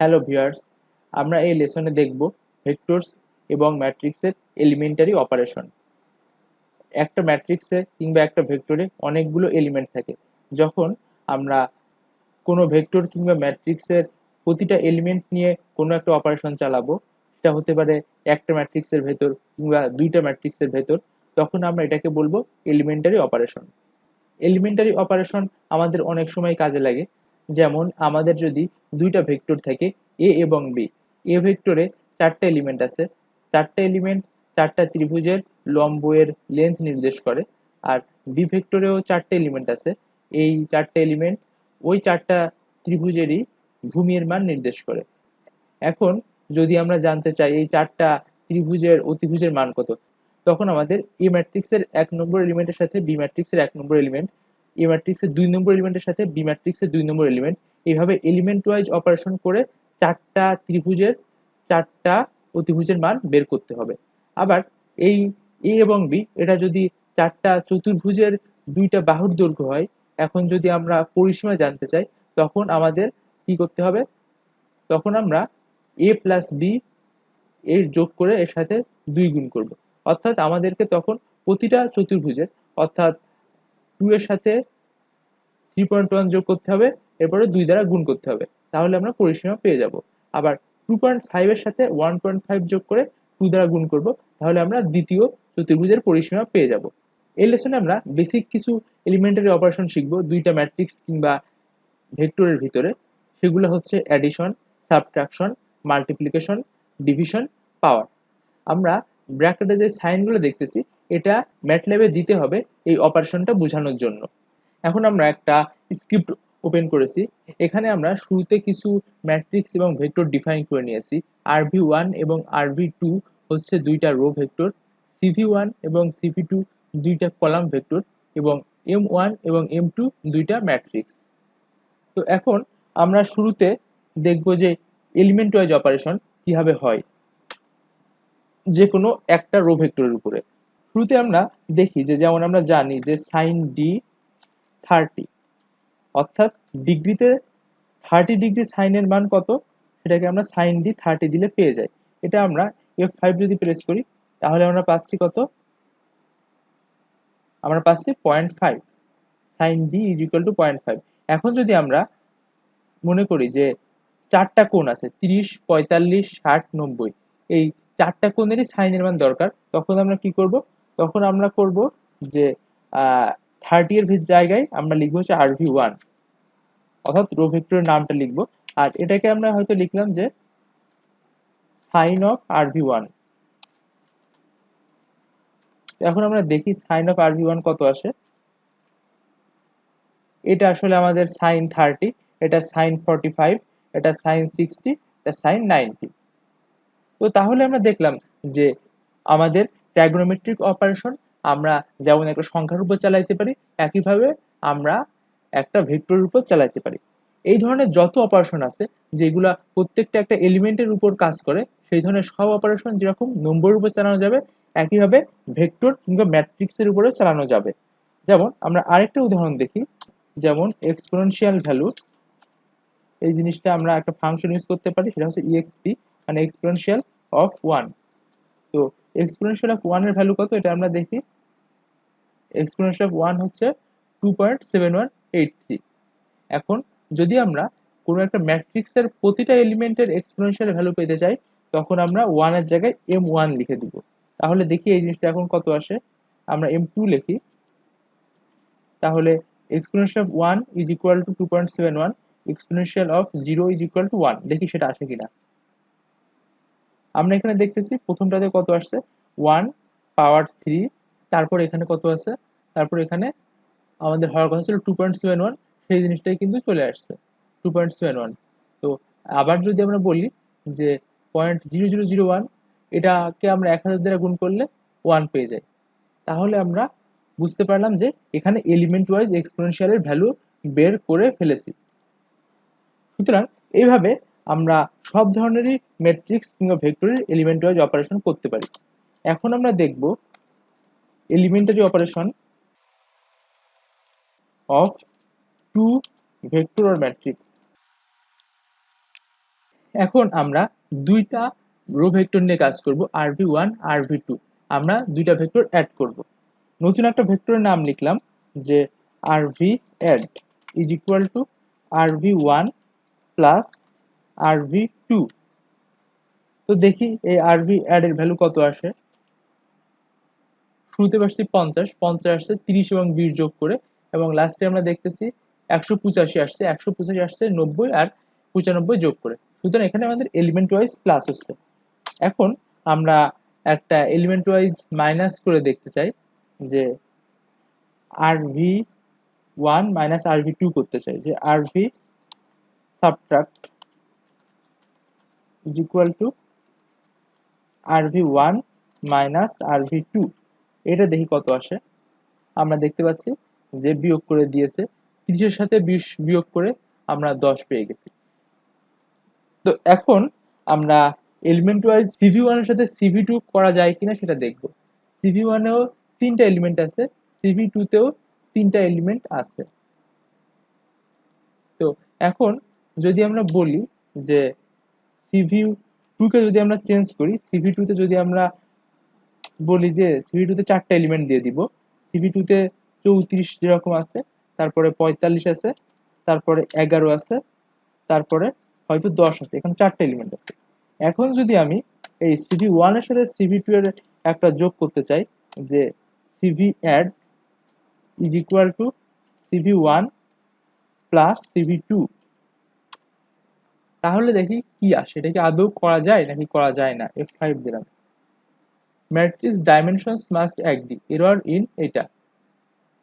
Hello viewers, আমরা এই লেসনে দেখব ভেক্টরস এবং ম্যাট্রিক্সের এলিমেন্টারি অপারেশন। একটা ম্যাট্রিক্সে কিংবা একটা ভেক্টরে অনেকগুলো এলিমেন্ট থাকে। যখন আমরা কোনো ভেক্টর কিংবা ম্যাট্রিক্সের প্রতিটা এলিমেন্ট নিয়ে কোনো একটা অপারেশন চালাবো, সেটা হতে পারে একটা ম্যাট্রিক্সের ভেতর কিংবা দুইটা ম্যাট্রিক্সের ভেতর, তখন আমরা এটাকে বলব এলিমেন্টারি অপারেশন। এলিমেন্টারি অপারেশন আমাদের অনেক সময় কাজে লাগে। যেমন আমাদের যদি দুইটা ভেক্টর থাকে এ এবং বি এ ভেক্টরে চারটা এলিমেন্ট আছে। চারটা এলিমেন্ট চারটা ত্রিভুজের লম্বের লেন্থ নির্দেশ করে, আর বি ভেক্টরেও চারটে এলিমেন্ট আছে। এই চারটে এলিমেন্ট ওই চারটা ত্রিভুজেরই ভূমির মান নির্দেশ করে। এখন যদি আমরা জানতে চাই এই চারটা ত্রিভুজের অতিভুজের মান কত, তখন আমাদের এ ম্যাট্রিক্সের এক নম্বর এলিমেন্টের সাথে বি ম্যাট্রিক্সের এক নম্বর এলিমেন্ট এ ম্যাট্রিক্সের দুই নম্বর এলিমেন্টের সাথে বি ম্যাট্রিক্সের দুই নম্বর এলিমেন্ট এইভাবে এলিমেন্ট ওয়াইজ অপারেশন করে চারটা ত্রিভুজের চারটা অতিভুজের মান বের করতে হবে। আবার এই এ এবং বি এটা যদি চারটা চতুর্ভুজের দুইটা বাহুর দৈর্ঘ্য হয়, এখন যদি আমরা পরিসীমা জানতে চাই, তখন আমাদের কি করতে হবে? তখন আমরা এ প্লাস বি এর যোগ করে এর সাথে দুই গুণ করব। অর্থাৎ আমাদেরকে তখন প্রতিটা চতুর্ভুজের, অর্থাৎ টু এর সাথে থ্রি পয়েন্ট ওয়ান যোগ করতে হবে, এরপরে দুই দ্বারা গুণ করতে হবে। তাহলে আমরা পরিসীমা পেয়ে যাব। আবার টু পয়েন্ট ফাইভের সাথে ওয়ান পয়েন্ট ফাইভ যোগ করে টু দ্বারা গুণ করব, তাহলে আমরা দ্বিতীয় চতুর্ভুজের পরিসীমা পেয়ে যাব। এই লেসনে আমরা বেসিক কিছু এলিমেন্টারি অপারেশন শিখব, দুইটা ম্যাট্রিক্স কিংবা ভেক্টরের ভিতরে। সেগুলো হচ্ছে addition subtraction multiplication division power আমরা ব্র্যাকেটে যে সাইনগুলো দেখতেছি, এটা ম্যাটল্যাবে দিতে হবে এই অপারেশনটা বোঝানোর জন্য। এখন আমরা একটা স্ক্রিপ্ট ওপেন করেছি। এখানে আমরা শুরুতে কিছু ম্যাট্রিক্স এবং ভেক্টর ডিফাইন করে নিয়েছি। আরভি ওয়ান এবং আরভি টু হচ্ছে দুইটা রো ভেক্টর সিভি ওয়ান এবং সিভি টু দুইটা কলাম ভেক্টর এবং এম ওয়ান এবং এম টু দুইটা ম্যাট্রিক্স তো এখন আমরা শুরুতে দেখব যে এলিমেন্ট ওয়াইজ অপারেশন কীভাবে হয়। যে কোনো একটা রো ভেক্টরের উপরে। শুরুতে আমরা দেখি যে যেমন আমরা জানি যে সাইন ডি থার্টি। অর্থাৎ ডিগ্রিতে থার্টি ডিগ্রি সাইনের মান কত? সেটাকে আমরা সাইন ডি থার্টি দিলে পেয়ে যাই। এটা আমরা এফ ফাইভ যদি প্রেস করি, তাহলে আমরা পাচ্ছি কত? আমরা পাচ্ছি point five sine D is equal to point five এখন যদি আমরা মনে করি যে চারটা কোণ আছে, তিরিশ, পঁয়তাল্লিশ, ষাট, নব্বই, এই চারটা কোণেরই সাইনের মান দরকার, তখন আমরা কি করব? তখন আমরা করব যে থার্টি এর জায়গায় আমরা লিখব হচ্ছে আর ভি ওয়ান অর্থাৎ রো ভেক্টরের নামটা লিখব। আর এটাকে আমরা হয়তো লিখলাম যে সাইন অফ আরভি ওয়ান এখন আমরা দেখি sine of R V one কত আসে। এটা আসলে আমাদের সাইন থার্টি এটা সাইন ফর্টি ফাইভ এটা সাইন সিক্সটি এটা সাইন নাইনটি তো তাহলে আমরা দেখলাম যে আমাদের ট্যাগনোমেট্রিক অপারেশন আমরা যেমন একটা সংখ্যার উপর চালাইতে পারি, একইভাবে আমরা একটা ভেক্টরের উপর চালাইতে পারি। এই ধরনের যত অপারেশন আছে, যেগুলা প্রত্যেকটা একটা এলিমেন্টের উপর কাজ করে, সেই ধরনের সব অপারেশন যেরকম নম্বরের উপর চালানো যাবে, একইভাবে ভেক্টর কিংবা ম্যাট্রিক্সের উপরে চালানো যাবে। যেমন আমরা আরেকটা উদাহরণ দেখি, যেমন এক্সপোনেনশিয়াল ভ্যালু এই জিনিসটা আমরা একটা ফাংশন ইউজ করতে পারি, সেটা হচ্ছে ইএক্সপি মানে এক্সপোনেনশিয়াল অফ ওয়ান তো এক্সপোনেনশিয়াল অফ ওয়ানের ভ্যালু কত? এটা আমরা দেখি। এক্সপোনেনশিয়াল অফ ওয়ান হচ্ছে two point seven one eight three এখন যদি আমরা কোনো একটা ম্যাট্রিক্সের প্রতিটা এলিমেন্টের এক্সপোনেনশিয়াল ভ্যালু পেতে চাই, তখন আমরা ওয়ানের জায়গায় এম ওয়ান লিখে দিব। তাহলে দেখি এই জিনিসটা এখন কত আসে। আমরা এম টু লিখি। তাহলে exponential of one is equal to two point seven one exponential of zero is equal to one দেখি সেটা আসে কিনা। আমরা এখানে দেখতেছি প্রথমটাতে কত আসছে? ওয়ান পাওয়ার থ্রি তারপর এখানে কত আছে? তারপর এখানে আমাদের হওয়ার কথা ছিল টু পয়েন্ট সেভেন ওয়ান সেই জিনিসটাই কিন্তু চলে আসছে টু পয়েন্ট সেভেন ওয়ান তো আবার যদি আমরা বলি যে point zero zero zero one এটাকে আমরা এক হাজার দ্বারা গুণ করলে ওয়ান পেয়ে যাই। তাহলে আমরা বুঝতে পারলাম যে এখানে এলিমেন্ট ওয়াইজ এক্সপোনেনশিয়ালের ভ্যালু বের করে ফেলেছি। সুতরাং এইভাবে আমরা সব ধরনেরই ম্যাট্রিক্স কিংবা ভেক্টরের এলিমেন্ট ওয়াইজ অপারেশন করতে পারি। এখন আমরা দেখব elementary operation of two vector or matrix এখন আমরা দুইটা রো ভেক্টর নিয়ে কাজ করব R V one R V two আমরা দুইটা ভেক্টর অ্যাড করব। নতুন একটা ভেক্টরের নাম লিখলাম যে R V add is equal to RV one plus RV two তো দেখি এই আরভি অ্যাড এর ভ্যালু কত আসে? শুরুতে পারছি পঞ্চাশ পঞ্চাশ আসছে তিরিশ এবং বিশ যোগ করে, এবং লাস্টে আমরা দেখতেছি একশো পঁচাশি আসছে, একশো পঁচাশি আসছে নব্বই আর পঁচানব্বই যোগ করে। সুতরাং এখানে আমাদের এলিমেন্ট ওয়াইজ প্লাস হচ্ছে। এখন আমরা একটা এলিমেন্ট ওয়াইজ মাইনাস করে দেখতে চাই যে R V one minus R V two করতে চাই, যে R V subtract two R V one minus R V two এটা দেখি কত আসে। আমরা দেখতে পাচ্ছি যে বিয়োগ করে দিয়েছে। তিরিশের সাথে বিশ বিয়োগ করে আমরা দশ পেয়ে গেছি। তো এখন আমরা এলিমেন্ট ওয়াইজ সিভি ওয়ানের সাথে সিভি টু করা যায় কিনা সেটা দেখব। সিভি ওয়ানেও তিনটা এলিমেন্ট আছে সিভি টুতেও তিনটা এলিমেন্ট আছে। তো এখন যদি আমরা বলি যে সিভি টুকে যদি আমরা চেঞ্জ করি সিভি টুতে যদি আমরা বলি যে সিভি টুতে চারটা এলিমেন্ট দিয়ে দিব সিভি টুতে চৌত্রিশ যেরকম আছে, তারপরে পঁয়তাল্লিশ আছে, তারপরে এগারো আছে, তারপরে হয়তো দশ আছে, এখানে চারটা এলিমেন্ট আছে। এখন যদি আমি এই সিভি ওয়ানের সাথে সিভি টু এর একটা যোগ করতে চাই, যে CV add is equal to CV one plus CV two তাহলে দেখি কি আসে। এটা কি আদৌ করা যায় নাকি করা যায় না? এফ ফাইভ দিলাম। Matrix dimensions must agree error in এটা।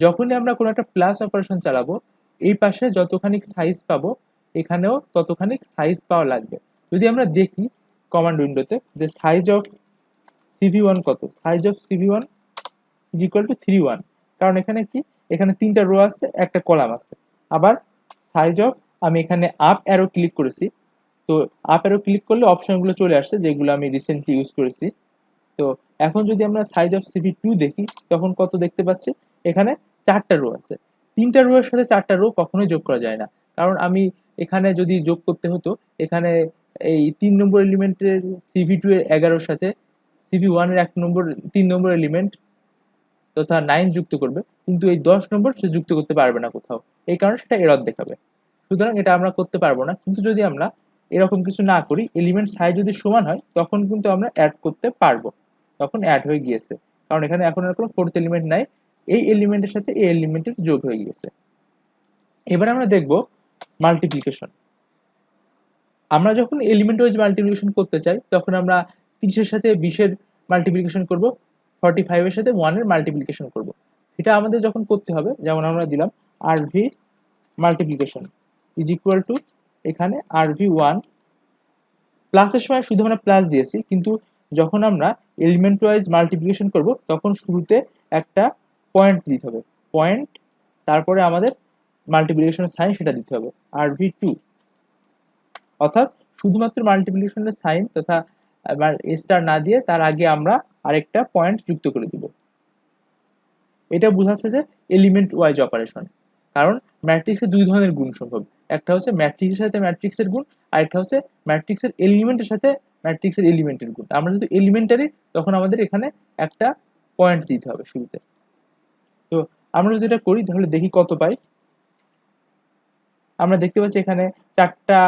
যখনই আমরা কোনো একটা প্লাস অপারেশন চালাবো, এই পাশে যতখানি সাইজ পাবো, এখানেও ততখানি সাইজ পাওয়া লাগবে। যদি আমরা দেখি কমান্ড উইন্ডোতে যে সাইজ অফ সিভি ওয়ান কত? Size of CV one is equal to three one কারণ এখানে কি? এখানে তিনটা রো আছে, একটা কলাম আছে। আবার সাইজ অফ আমি এখানে আপ অ্যারো ক্লিক করেছি। তো আপ অ্যারো ক্লিক করলে অপশনগুলো চলে আসছে, যেগুলো আমি রিসেন্টলি ইউজ করেছি। তো এখন যদি আমরা সাইজ অফ সিভি টু দেখি, তখন কত দেখতে পাচ্ছি? এখানে চারটা রো আছে। তিনটা রো এর সাথে চারটা রো কখনোই যোগ করা যায় না। কারণ আমি এখানে যদি যোগ করতে হতো, এখানে এই তিন নম্বর এলিমেন্টের সিভি টু এর এগারোর সাথে সিভি ওয়ানের এক নম্বর, তিন নম্বর এলিমেন্ট তথা নাইন যুক্ত করবে। কিন্তু এই দশ নম্বর সে যুক্ত করতে পারবে না কোথাও। এই কারণে সেটা এরর দেখাবে। সুতরাং এটা আমরা করতে পারব না। কিন্তু যদি আমরা এরকম কিছু না করি এলিমেন্ট সাইজ যদি সমান হয়, তখন কিন্তু আমরা অ্যাড করতে পারব। তখন অ্যাড হয়ে গিয়েছে। কারণ এখানে এখন আর কোনো ফোর্থ এলিমেন্ট নাই। এই এলিমেন্টের সাথে এই এলিমেন্টের যোগ হয়ে গিয়েছে। এবার আমরা দেখব মাল্টিপ্লিকেশন আমরা যখন এলিমেন্ট ওয়াইজ মাল্টিপ্লিকেশন করতে চাই, তখন আমরা তিরিশের সাথে বিশের মাল্টিপ্লিকেশন করব ফর্টি ফাইভের সাথে ওয়ানের মাল্টিপ্লিকেশন করব। এটা আমাদের যখন করতে হবে, যেমন আমরা দিলাম R V multiplication is equal to এখানে আর ভি ওয়ান প্লাসের সময় শুধু আমরা প্লাস দিয়েছি, কিন্তু যখন আমরা এলিমেন্ট ওয়াইজ মাল্টিপ্লিকেশন করব, তখন শুরুতে একটা পয়েন্ট দিতে হবে। পয়েন্ট তারপরে আমাদের মাল্টিপ্লিকেশনের সাইন সেটা দিতে হবে। আর ভি টু অর্থাৎ শুধুমাত্র মাল্টিপ্লিকেশনের সাইন তথা স্টার না দিয়ে তার আগে আমরা আরেকটা পয়েন্ট যুক্ত করে দিব। এটা বোঝাচ্ছে যে এলিমেন্ট ওয়াইজ অপারেশন কারণ ম্যাট্রিক্সে দুই ধরনের গুণ সম্ভব একটা হচ্ছে ম্যাট্রিক্সের সাথে ম্যাট্রিক্সের গুণ, আর একটা হচ্ছে ম্যাট্রিক্সের এলিমেন্টের সাথে ম্যাট্রিক্সের এলিমেন্টের গুণ। আমরা যদি এলিমেন্টারি তখন আমাদের এখানে একটা পয়েন্ট দিতে হবে শুরুতে। তো আমরা যদি এটা করি, তাহলে দেখি কত পাই। আমরা দেখতে পাচ্ছি এখানে চারটা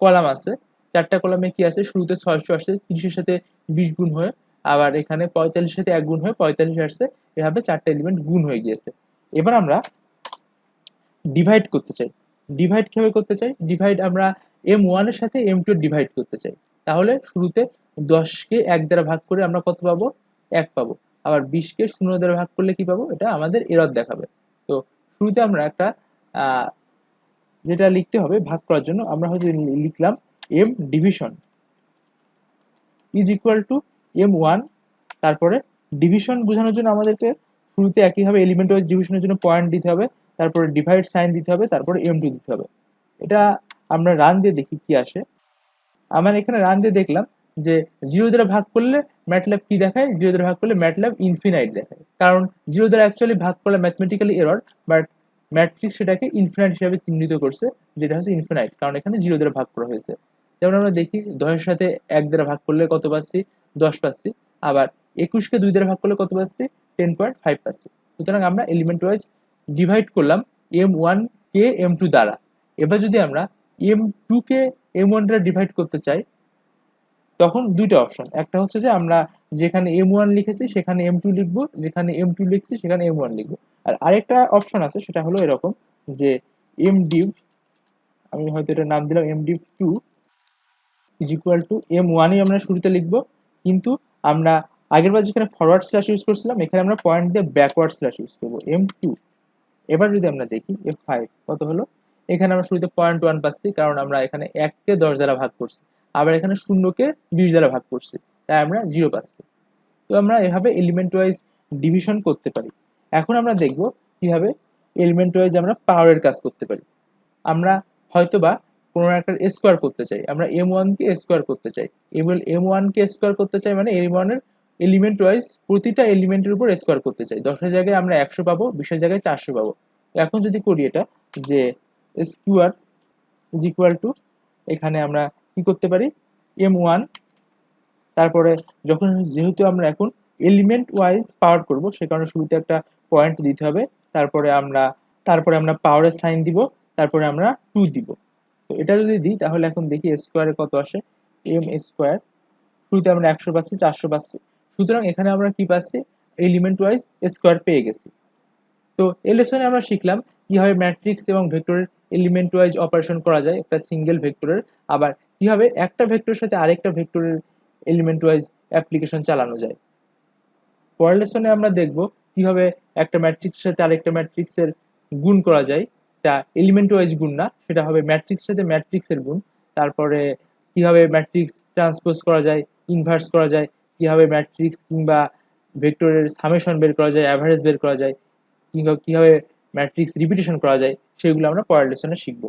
কলাম আছে। চারটা কলামে কি আছে? শুরুতে ছয়শো আসছে তিরিশের সাথে বিশ গুণ হয়ে, আবার এখানে পঁয়তাল্লিশের সাথে এক গুণ হয়ে, পঁয়তাল্লিশ আসছে, এভাবে চারটা এলিমেন্ট গুণ হয়ে গিয়েছে। এবার আমরা ডিভাইড করতে চাই। ডিভাইড কীভাবে করতে চাই? ডিভাইড আমরা এম ওয়ানের সাথে এম টু ডিভাইড করতে চাই। তাহলে শুরুতে দশকে এক দ্বারা ভাগ করে আমরা কত পাবো? এক পাবো। আবার বিশকে শূন্য দ্বারা ভাগ করলে কি পাবো? এটা আমাদের এরর দেখাবে। তো শুরুতে আমরা একটা যেটা লিখতে হবে ভাগ করার জন্য, আমরা হয়তো লিখলাম M division is equal to M one তারপরে ডিভিশন বোঝানোর জন্য আমাদেরকে শুরুতে একইভাবে এলিমেন্ট ওয়াইজ ডিভিশনের জন্য পয়েন্ট দিতে হবে। তারপরে ডিভাইড সাইন দিতে হবে, তারপরে এম টু দিতে হবে। এটা আমরা রান দিয়ে দেখি কি আসে। আমার এখানে রান দিয়ে দেখলাম যে জিরো দ্বারা ভাগ করলে ম্যাটল্যাব কি দেখায়? জিরো দ্বারা ভাগ করলে ম্যাটল্যাব ইনফিনাইট দেখায়। কারণ জিরো দ্বারা অ্যাকচুয়ালি ভাগ করলে ম্যাথমেটিক্যালি এরর বাট ম্যাট্রিক্স সেটাকে ইনফিনাইট হিসাবে চিহ্নিত করছে, যেটা হচ্ছে ইনফিনাইট কারণ এখানে জিরো দ্বারা ভাগ করা হয়েছে। যেমন আমরা দেখি, দশের সাথে এক দ্বারা ভাগ করলে কত পাচ্ছি? দশ পাচ্ছি। আবার একুশকে দুই দ্বারা ভাগ করলে কত পাচ্ছি? টেন পয়েন্ট ফাইভ পাচ্ছি। সুতরাং আমরা এলিমেন্ট ওয়াইজ ডিভাইড করলাম এম ওয়ান কে এম টু দ্বারা। এবার যদি আমরা এম টু কে এম ওয়ান দ্বারা ডিভাইড করতে চাই, তখন দুইটা অপশন একটা হচ্ছে যে আমরা যেখানে এম ওয়ান লিখেছি, সেখানে এম টু লিখব, যেখানে এম টু লিখছি, সেখানে এম ওয়ান লিখব। আর আরেকটা অপশন আছে, সেটা হলো এরকম যে এম ডিভ আমি হয়তো এটা নাম দিলাম M div two is equal to M ওয়ানই আমরা শুরুতে লিখব। কিন্তু আমরা আগেরবার যেখানে ফরওয়ার্ড স্ল্যাশ ইউজ করছিলাম, এখানে আমরা পয়েন্ট দিয়ে ব্যাকওয়ার্ড স্ল্যাশ ইউজ করব। এম টু এবার যদি আমরা দেখি এফ ফাইভ কত হলো? এখানে আমরা শুরুতে পয়েন্ট ওয়ান পাচ্ছি, কারণ আমরা এখানে এককে দশ দ্বারা ভাগ করছি। আবার এখানে শূন্যকে বিশ দ্বারা ভাগ করছি, তাই আমরা জিরো পাচ্ছি। তো আমরা এভাবে এলিমেন্ট ওয়াইজ ডিভিশন করতে পারি। এখন আমরা দেখব কীভাবে এলিমেন্ট ওয়াইজ আমরা পাওয়ারের কাজ করতে পারি। আমরা হয়তোবা কোনো একটা স্কোয়ার করতে চাই। আমরা এম ওয়ানকে স্কোয়ার করতে চাই। এম ওয়ানকে স্কোয়ার করতে চাই মানে এম ওয়ানের এলিমেন্ট ওয়াইজ প্রতিটা এলিমেন্টের উপর স্কোয়ার করতে চাই। দশের জায়গায় আমরা একশো পাবো, বিশের জায়গায় চারশো পাবো। এখন যদি করি এটা, যে স্কোয়ার ইজ ইকুয়াল টু এখানে আমরা কি করতে পারি? এম ওয়ান তারপরে যখন যেহেতু আমরা এখন এলিমেন্ট ওয়াইজ পাওয়ার করব, সে কারণে শুরুতে একটা পয়েন্ট দিতে হবে। তারপরে আমরা তারপরে আমরা পাওয়ারের সাইন দিব, তারপরে আমরা টু দিব। তো এটা যদি দিই, তাহলে এখন দেখি স্কোয়ারে কত আসে? এম স্কোয়ার শুরুতে আমরা একশো পাচ্ছি, চারশো পাচ্ছি। সুতরাং এখানে আমরা কি পাচ্ছি? এলিমেন্ট ওয়াইজ স্কোয়ার পেয়ে গেছি। তো এই লেসনে আমরা শিখলাম কীভাবে ম্যাট্রিক্স এবং ভেক্টরের এলিমেন্ট ওয়াইজ অপারেশন করা যায়, একটা সিঙ্গেল ভেক্টরের আবার কীভাবে একটা ভেক্টরের সাথে আরেকটা ভেক্টরের এলিমেন্ট ওয়াইজ অ্যাপ্লিকেশন চালানো যায়। পরের লেসনে আমরা দেখব কীভাবে একটা ম্যাট্রিক্সের সাথে আরেকটা ম্যাট্রিক্সের গুণ করা যায়। এটা এলিমেন্ট ওয়াইজ গুণ না, সেটা হবে ম্যাট্রিক্সের সাথে ম্যাট্রিক্সের গুণ। তারপরে কীভাবে ম্যাট্রিক্স ট্রান্সপোজ করা যায় ইনভার্স করা যায় কীভাবে ম্যাট্রিক্স কিংবা ভেক্টরের সামেশন বের করা যায় অ্যাভারেজ বের করা যায়, কিংবা কীভাবে ম্যাট্রিক্স রিপিটেশন করা যায়, সেগুলো আমরা পরের লেসনে শিখব।